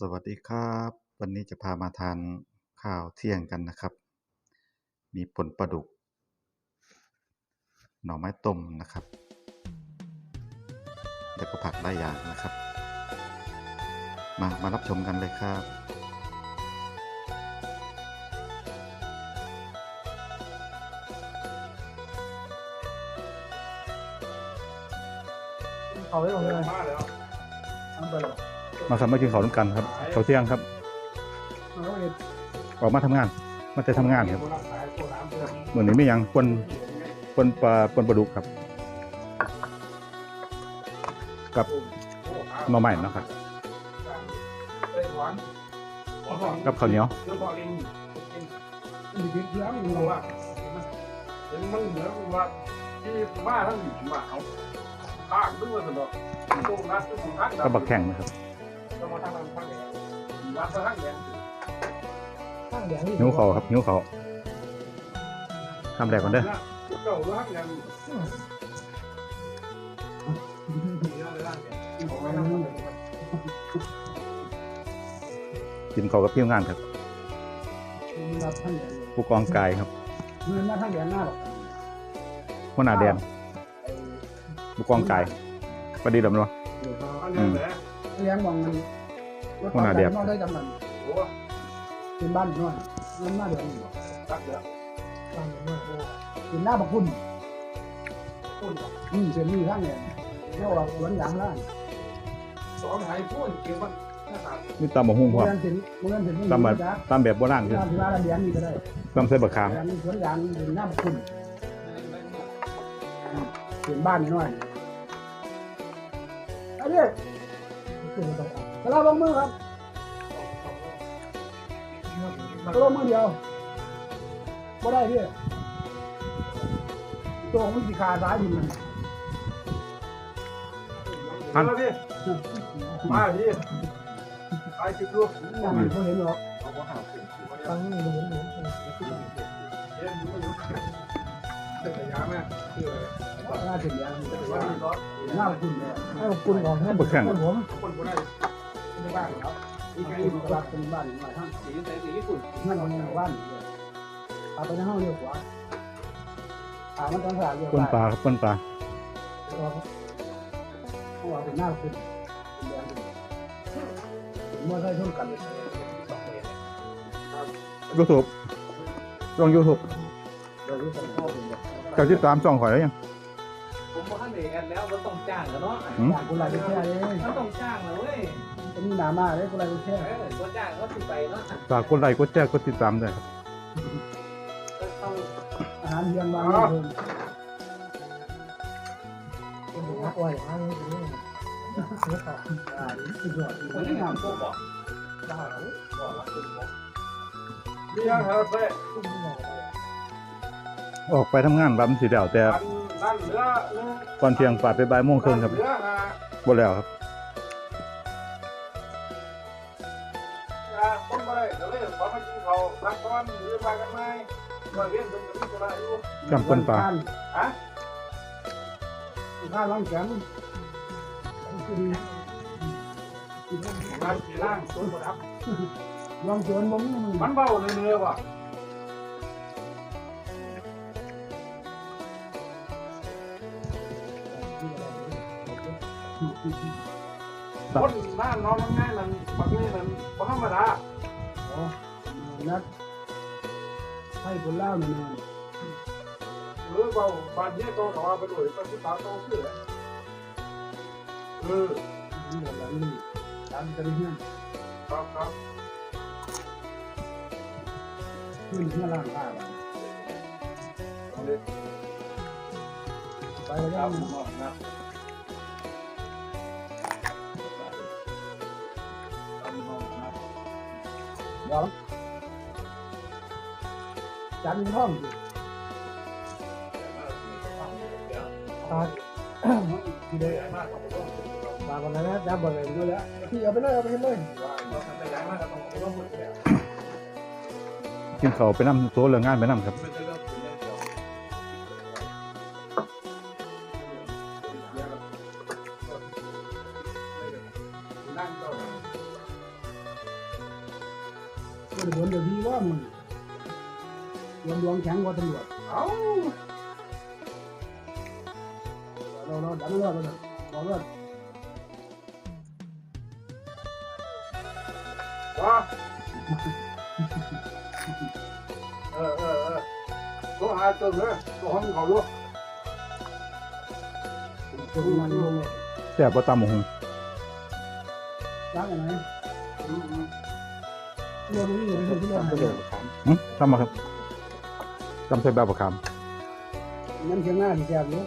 สวัสดีครับ วันนี้จะพามาทานข้าวเที่ยงกันนะครับ มีป่นปลาดุก หน่อไม้ต้มนะครับ แล้วก็ผักหลายอย่างนะครับ มามารับชมกันเลยครับเขาไว้ตรงนี้เลยเอาไปเลย มาครับมากินข้าวร่วมกันครับข้าวเที่ยงครับ ออกมาทำงานมาแต่ทำงานครับเหมือนนี้ไม่ยังปนปนปลาปนปลาดุกครับ กับหน่อไม้นะครับกับข้าวเหนียวมีพริกเยอะมีว่าเห็นมันเหมือว่าที่มาทั้งหญิงมาเอาข้างด้วยสนอตรงนั้นตรงข้างกับบักแข่งนะครับ มาทางนั้นข้างไหนวัดข้างแดงข้างแดงนี่หิวเขาวครับหิวเขาวทำแรกก่อนเด้อเก่าข้างแดงกินข้าวกับพี่งานครับมีรับข้างแดงผู้กองกายครับเงินมาข้างแดงหน้าหรอกหัวหน้าแดนผู้กองกายประดีดำเนาะข้างแดงแหละเลี้ยงมองมัน รถข้างหน้าแดงมองได้จำมันโอ้เป็นบ้านน้อยเงินมาเดือนนี้ตักเด้อบ้านน้อยเป็นหน้าบักคุณอืมเส้นนี้ข้างแดงเรียกว่าสวนยางล่างสองไห้พูดเกี่ยวกับนะครับนี่ตำบะฮุ่งพร้อมเงินเส้นเงินเส้นนี้ตำแบบจ้ะตำแบบโบราณคือบ้านที่ว่าเราเลี้ยงนี่ก็ได้ตำใส่บะขามแต่อันนี้สวนยางเป็นหน้าบักคุณเป็นบ้านน้อยอันนี้ กระลาลงมือครับตัวมือเดียวบ่ได้พี่ตัวของมันสิขาซ้ายดินมันพันมาพี่มาพี่ไปจิบลูกอย่างนี้เขาเห็นหรอกเอาหัวหาสิฟังนี่เห็นเห็น เย็นไม่รู้เด็กยาคืออะไรหน้าถึงยางเด็กยามีซอสหน้าคุณเลยให้คุณของให้บักแข่งผมคนคนได้ไม่บ้านครับอีกคุณกลับเป็นบ้านมาทั้งสีใส่สีญี่ปุ่นนั่นเป็นบ้านพาไปในห้องเรียกว่าถามันต้องสาเรียกปนปลาครับปนปลาเขาว่าเป็นหน้าคุณเมื่อได้ช่วงกันยูทูบลงยูทูบเรารู้สึกพ่อเป็นแบบ เจ้าที่ตามช่องข่อยแล้วยัง ผมบอกให้เด็กกันแล้วมันต้องจ้างแล้วเนาะหืมอย่างคุณไรก็แค่นี้มันต้องจ้างแล้วเว้ยเป็นหนามาเลยคุณไรก็แค่เออก็จ้างก็ติดไปเนาะฝากกดไลค์กดแชร์กดติดตามด้วยครับก็เข้าอาหารเลี้ยงวางเลยคุณเป็นหัวอ้อยฮะนี่คือเนื้อต่ออ่าสุดยอดคนที่ที่งามทำพวกบอกได้บอกว่าคุณบอกนี่ยังครับเพื่อน ออกไปทำงานแบบมันสีเดียวแต่อันนั่นเนื้อเนื้อก่อนเที่ยงฝ่าไปบ่ายโมงครึ่งครับเนื้อฮะบ่แล้วครับคนมาได้ก็เลยขอมากินเขาพักก่อนหรือมากันไหมมาเรียนเป็นกับพี่ตัวอยู่จำปนปลาฮะข้าวล้างแกงคือดีมาสีล่างต้นหมดครับลองสวนผมมันเบาเนื้อว่ะ คนหน้าน้องมันง่ายนั่นปักนี่นั่นบ่ธรรมดานัดให้คนเล่าหน่อยหรือเบาบาดเจ็บก็ขอไปด้วยไปที่ตาโตขึ้นเออนี่แหละนี่ตามกันเพื่อนครับครับเพื่อนเพื่อนล่างข้าวเอาเลยไปคแล้รัวบผม เดี๋ยวจันท่องตาที่ได้ตาคนนั้นนะจับบ่เลยด้วยแล้วพี่เอาไปเลยเอาไปให้เลยกินข้าวไปนำตัวเรื่องงานไปนั่งครับ เราเราดันเลือดเลยบอกเลือดว่าเออเออเออตัวหาตัวเลยตัวห้องเขาลูกตัวมันลงเลยแซ่บบ่ตำบักหงจ้างอะไรรวมนี่อยู่ในที่รวมประโยชน์ครับหึตำมาครับตำใส่แบบบักขามนั่นเชียงหน้าที่แซ่บอยู่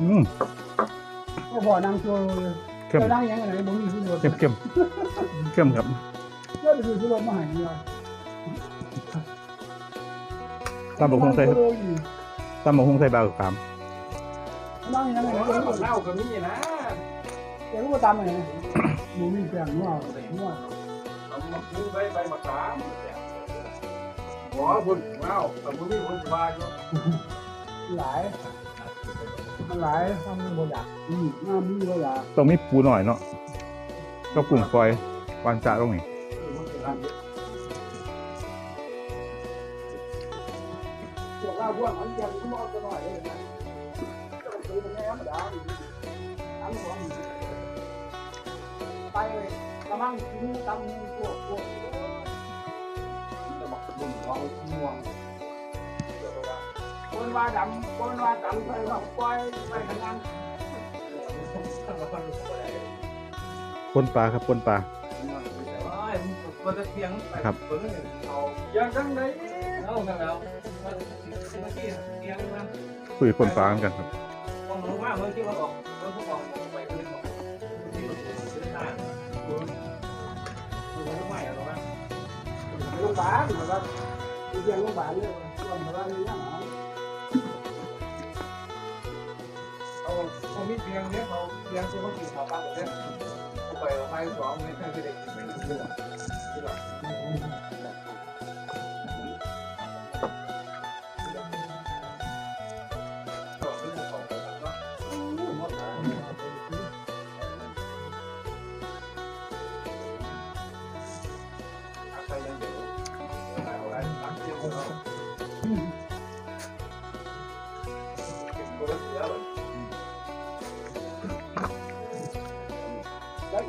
อืมก็บ่อนางตัวเข้มจะนั่งยังไงบ่มีที่รวมเข้มเข้มเข้มครับเลือดคือที่รวมมาให้เนี่ยตำบักหงใส่ตำบักหงใส่แบบบักขามนั่งยังไงโอ้ก็ยบักเน่าก็มีนะจะรู้ว่าตามไงบ่มีแป้งนัวนัวเอามาซื้อใบใบมะขามหัวคุณเน่าแต่มึงมีคนว่าอยู่หลาย มันหลายทำบ่อยากอืมน้ำมีบ่อยากต้องมีปูหน่อยเนาะก็กุ้งฝอยหวานจ่าตรงนี้พวกเราพวกมันยังมอกันหน่อยเลยนะจะซื้อมันแง่ธรรมดาอันของไปเลยกำลังกินตำพวกพวกจะบอกมึงเอาม่วงคน ว่าดำคนว่าดำไปว่าปล่อยไปทำงานปนปลาครับปนปลาครับย่างจังไหนเอากันแล้วคุยปนปลากันครับมองลาเมื่อกี้มันเมื่อพวกออกไปเรื่อยๆที่มันซื้อนดูดูใหม่หรอวะโรงพยาบาลาเรียนโรงพยาบาลเนี่ยรวมแบบว่านี่นะเอา มีเพียงเนี้ยเขาเพียงตัวเขากินข้าวปั้นเนี้ยไปไปสองไม่ใช่เด็กไม่รู้เรื่องที่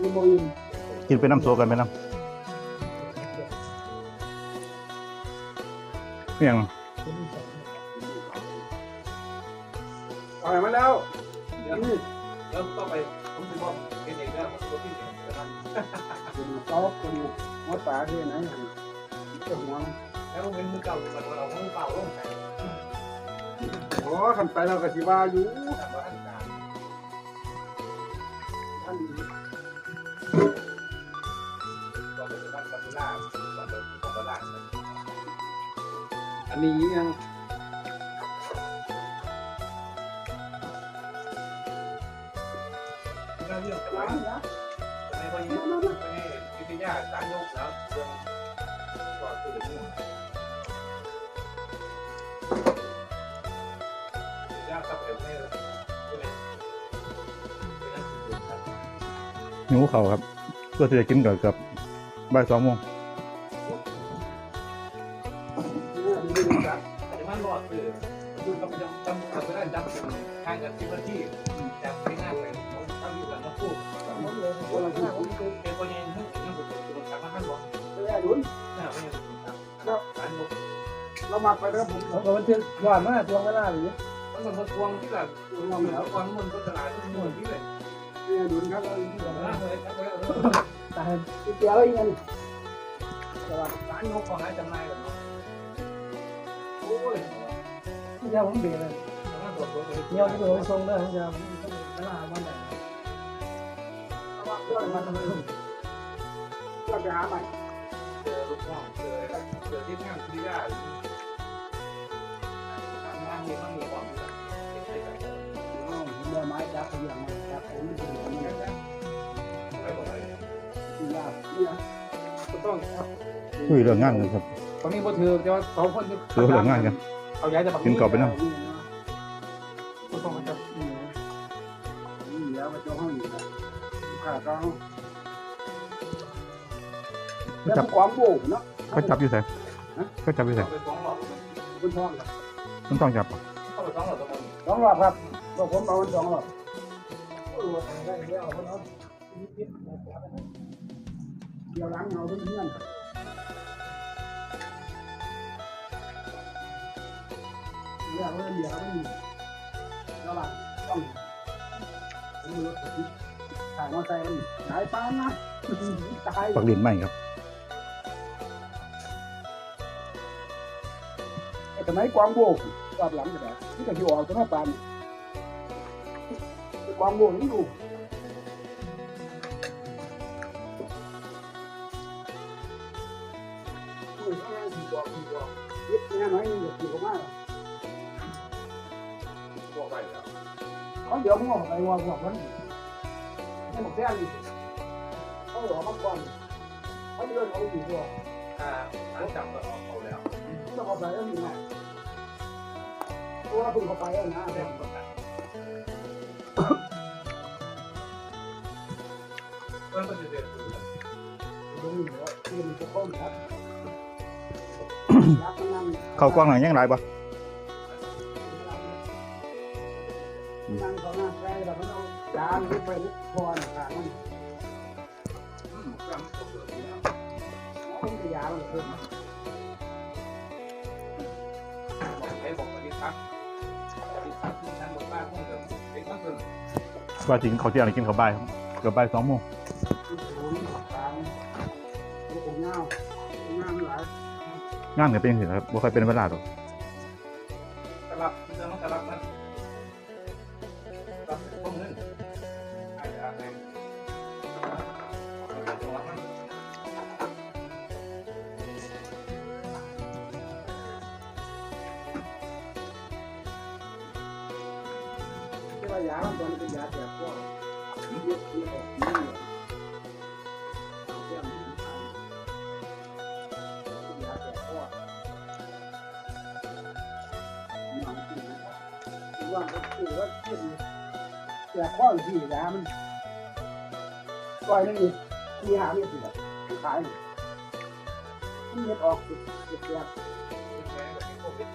และอีโมอินกินไปน้ำโซกันไปน้ำเมี่ยงปล่อยมาแล้วเดี๋ยวแล้วก็ไปผมจะบอกเป็นเองนะผมที่เห็นกระนั้นเป็นซอฟเป็นหัวปลาที่ไหนเจ้าหัวแล้วเป็นมือเก่ามันเรามือเปล่าลงใส่โอ้ขันไปเราก็สิว่าอยู่ อันนี้ยังก็เรื่องแต่ไม่ค่อยไม่ได้วิทยาการยกแล้วเรื่องก็คือเรื่องยากกับเรื่องไม่เลยก็เลยหิวเขาครับเพื่อที่จะกินกับกับบ่ายสองโมง ผมเลยคนละที่ผมคือเป็นคนยังนึกยังผมจะต้องทำให้ท่านบอกไม่ได้ดุนหน้าไม่ยังต้องทำการบอกเรามักไปแล้วผมเราก็มันถึงยอดมากตัวไม่น่าหรือมันมันทวงที่แบบทวงเหมือนทวงมันก็ตลาดที่มันที่เลยนี่ดุนครับทวงล่างเลยครับเลยแต่เดียวอีกอันแต่ว่าร้านนกของร้านจำนายแบบนี้โอ้ยที่เดียวผมเบียร์เลยร้านตัวตัวตัวเดียวที่ผมส่งได้ผมจะไม่น่ามันได้เพื่อนมาทำไมลูกเพื่อไปหาใหม่เจอลูกน้องเจอเจอที่งานที่ได้งานมีมันมีความเรือไม้จับเรือมาจับผมไม่ถึงนี่ไปบอกเลยที่ยากนี่นะก็ต้องคุยเรื่องงานกันครับตอนนี้พอถือจะว่าสองคนคุยเรื่องงานกันเอาย้ายจะบักกินกรอบไปน้ก็ แล้วมันความโบกเนาะเขาจับอยู่ไสเขาจับอยู่ไสไปสองรอบคุณท้องครับมันต้องจับบ่เข้าไปสองรอบตะมันสองรอบครับบอกผมเอามันสองรอบเออได้เดี๋ยวเอาเนาะเดี๋ยวล้างเอาเพื่อนเดี๋ยวเดี๋ยวเดี๋ยวแล้วหลังต้องมือรถติดถ่ายมอเตอร์ไซค์มันหายปานนะตายปักดินไหมครับ สมัยกวางโบกรอบหลังก็ได้ที่จะอยู่ออกตัวหน้าปานกวางโบกนี่อยู่ยึดแม่น้อยนี่อ ยู่กับมา พวกไปแล้ว เขาเดี๋ยวมึงออกไปว่าบอกมันให้หมดแท้ดิเขาหลอกมาก่อนเขาเดินเขาอยู่ตัว อ่าอันจับก็เอาเขาแล้ว ต้องเอาไปแล้วมีไงตัวพึ่งเข้าไปแล้วนะ เต็มประกันเพิ่นก็จะเด็ด ตรงนี้ว่าที่มันจะก้มครับยักษ์นั่น เขากว้างหลังยังหลายบ่ นั่งเขาหน้าใกล้แล้วมันเอาจานหรือไปนิดพรค่ะมัน อืมกำก็เกิดแล้ว เอาเป็นยามันขึ้น บอกให้บอกวันนี้ครับ ว่าจริงเขาวเที่ยงนี่กินข้าวบ่ายครับเกือบบ่ายสองโมงที่สูงกลางลูกเงาเงาหลายงานก็เป็นจังซี่ครับบ่ค่อยเป็นเวลาดอก วดมันกินว่ามันคือว่ากินแก้ข้อที่ยามันก้อยนี่มีหาไม่ถึงขายมันเห็ดออกติดติดแก้แม่กับโควิด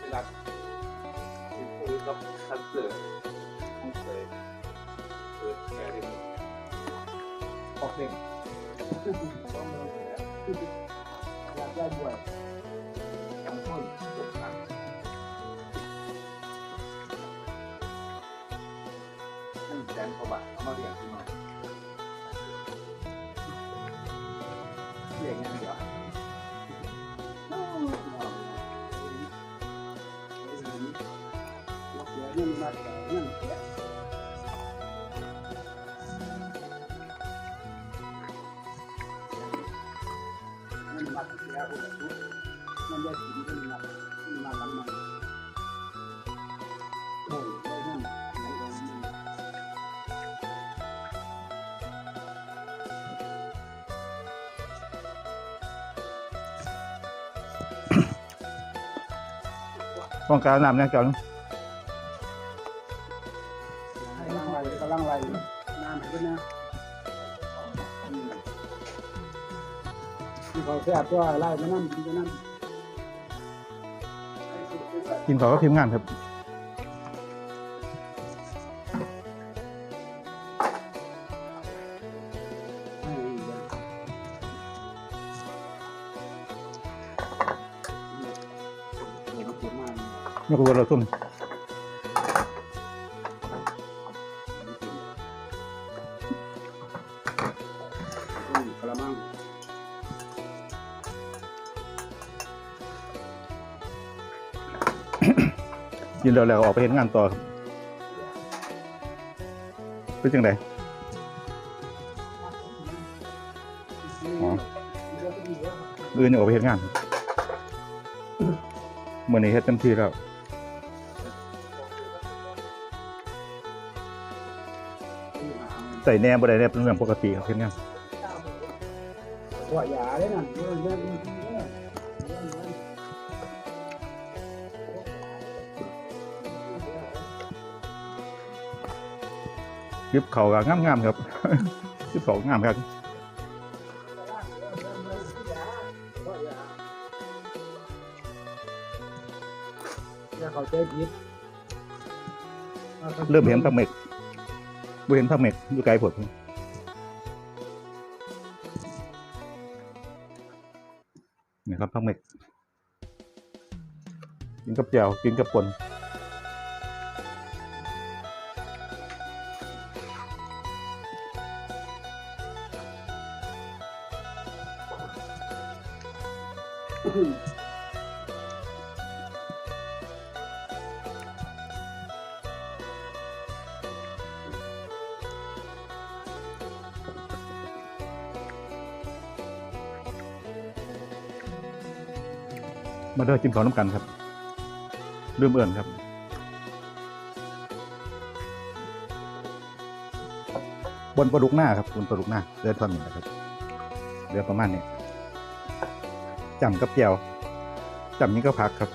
เวลาโควิดกับคันเสิร์ตต้อ ออกเสียงต้องเลิกแล้วอยากได้บวชยังต้นปลูกมันนั่น ต้องการน้ำเนี่ยเจ้านึงให้ลังไหลกำลังไหลน้ำขึ้นนะที่เขาแซ่บก็ไล่มานั่นกินกันนั่นกินข้าวก็ทีมงานครับ นี่คือเราซุ่มกระมังกินแล้วแล้วออกไปเห็นงานต่อครับเป็นจังไดอื่นยังออกไปเห็นงานครับเมื่อนี้เฮ็ดเต็มที่แล้ว ใส่แหน่อะไรแหน่เป็นเรื่องปกติครับเฮ็ดแนวหัวยาเลยนะยิบเขาก็งามๆครับยิบเขางามครับเริ่มเห็นปลาหม็ด บ่เห็นพักเมกอยู่ไกลผดนี่ครับพักเมกกินกับแจ่วกินกับปนมาเด้อกินข้าวน้ำกันครับลืมเอื่นครับบนปลาดุกหน้าครับบนปลาดุกหน้าเดือทอนหนึ่งนะครับเดือประมาณนี้จำกับแก้วจำนี้ก็พักครับ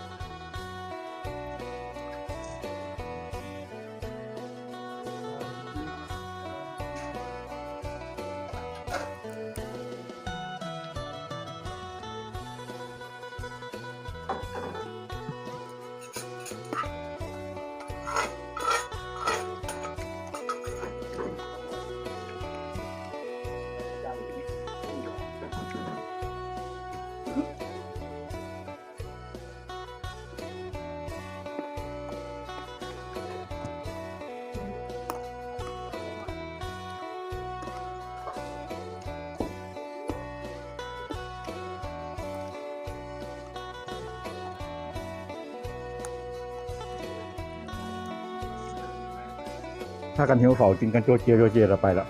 ถ้ากันหิวเขากินกันโจเจียโจเจียเราไปแล้ว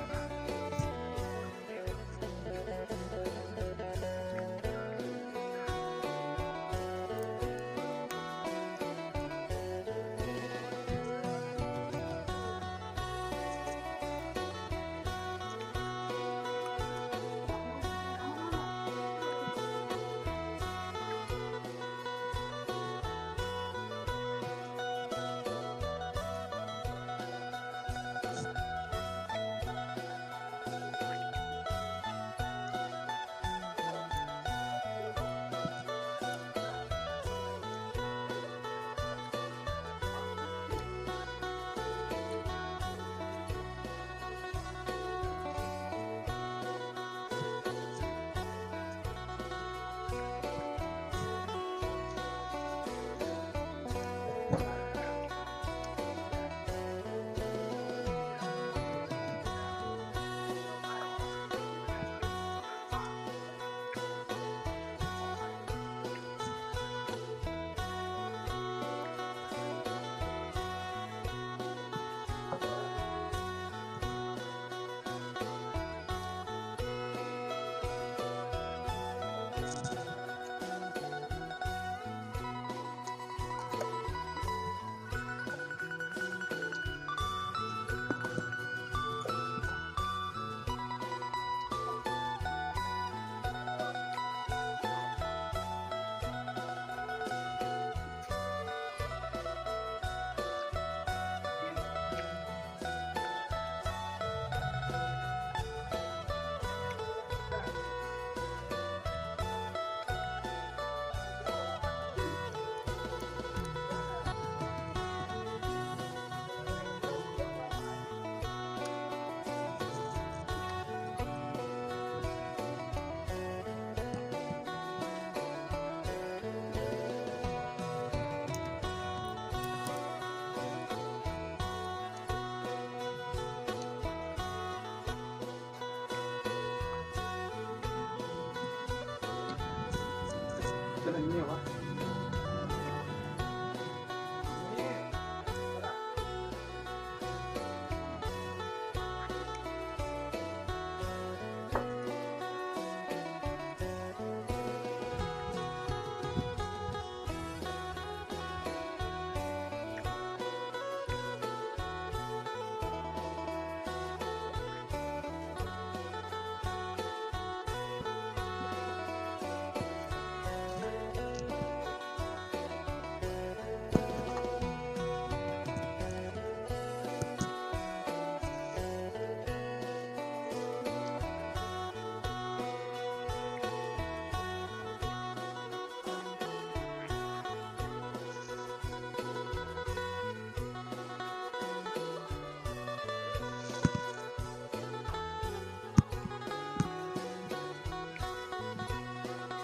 没有啊。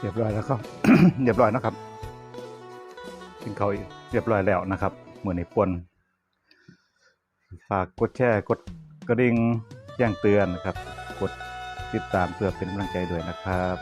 เรียบร้อยแล้วครับ เรียบร้อยนะครับกินเขาเรียบร้อยแล้วนะครับเหมือนในปวนฝากกดแชร์กดกระดิ่งแจ้งเตือนนะครับ กดติดตามเพื่อเป็นกำลังใจด้วยนะครับ